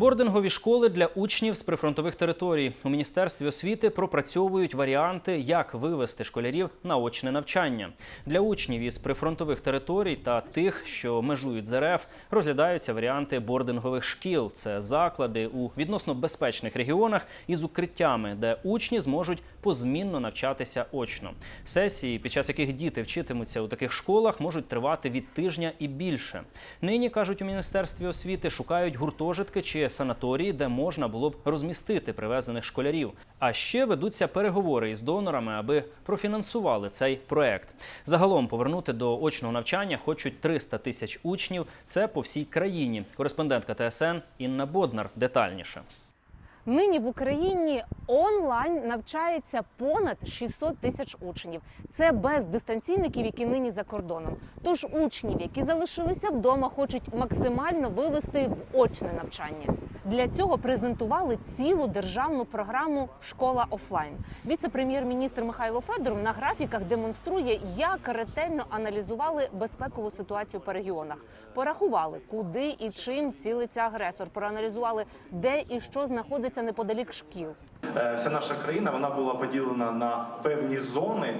Бордингові школи для учнів з прифронтових територій у міністерстві освіти пропрацьовують варіанти, як вивести школярів на очне навчання. Для учнів із прифронтових територій та тих, що межують з РФ, розглядаються варіанти бордингових шкіл. Це заклади у відносно безпечних регіонах із укриттями, де учні зможуть позмінно навчатися очно. Сесії, під час яких діти вчитимуться у таких школах, можуть тривати від тижня і більше. Нині кажуть у міністерстві освіти, шукають гуртожитки чи санаторії, де можна було б розмістити привезених школярів. А ще ведуться переговори із донорами, аби профінансували цей проект. Загалом повернути до очного навчання хочуть 300 тисяч учнів. Це по всій країні. Кореспондентка ТСН Інна Боднар детальніше. Нині в Україні онлайн навчається понад 600 тисяч учнів. Це без дистанційників, які нині за кордоном. Тож учнів, які залишилися вдома, хочуть максимально вивести в очне навчання. Для цього презентували цілу державну програму Школа офлайн. Віце-прем'єр-міністр Михайло Федоров на графіках демонструє, як ретельно аналізували безпекову ситуацію по регіонах. Порахували, куди і чим цілиться агресор. Проаналізували, де і що знаходиться неподалік шкіл. Е, Вся наша країна вона була поділена на певні зони,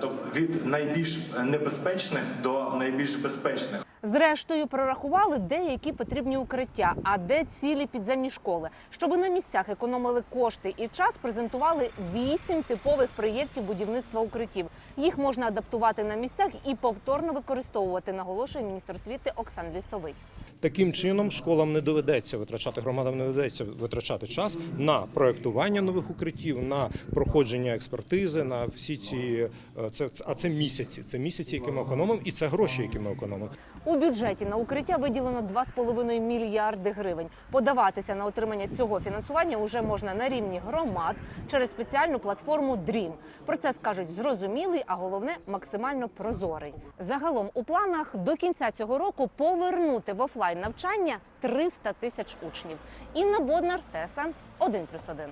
тобто від найбільш небезпечних до найбільш безпечних. Зрештою, прорахували, де які потрібні укриття, а де цілі підземні школи. Щоб на місцях економили кошти і час, презентували вісім типових проєктів будівництва укриттів. Їх можна адаптувати на місцях і повторно використовувати, наголошує міністр освіти Оксан Лісовий. Таким чином школам не доведеться витрачати громадам не доведеться витрачати час на проектування нових укриттів, на проходження експертизи, на всі ці е, це а це місяці. Це місяці, які ми економимо, і це гроші, які ми економимо. У бюджеті на укриття виділено 2,5 мільярди гривень. Подаватися на отримання цього фінансування вже можна на рівні громад через спеціальну платформу DREAM. Процес кажуть зрозумілий, а головне максимально прозорий. Загалом у планах до кінця цього року повернути в офлайн навчання 300 тисяч учнів. Інна Боднар, ТСН 1+,1.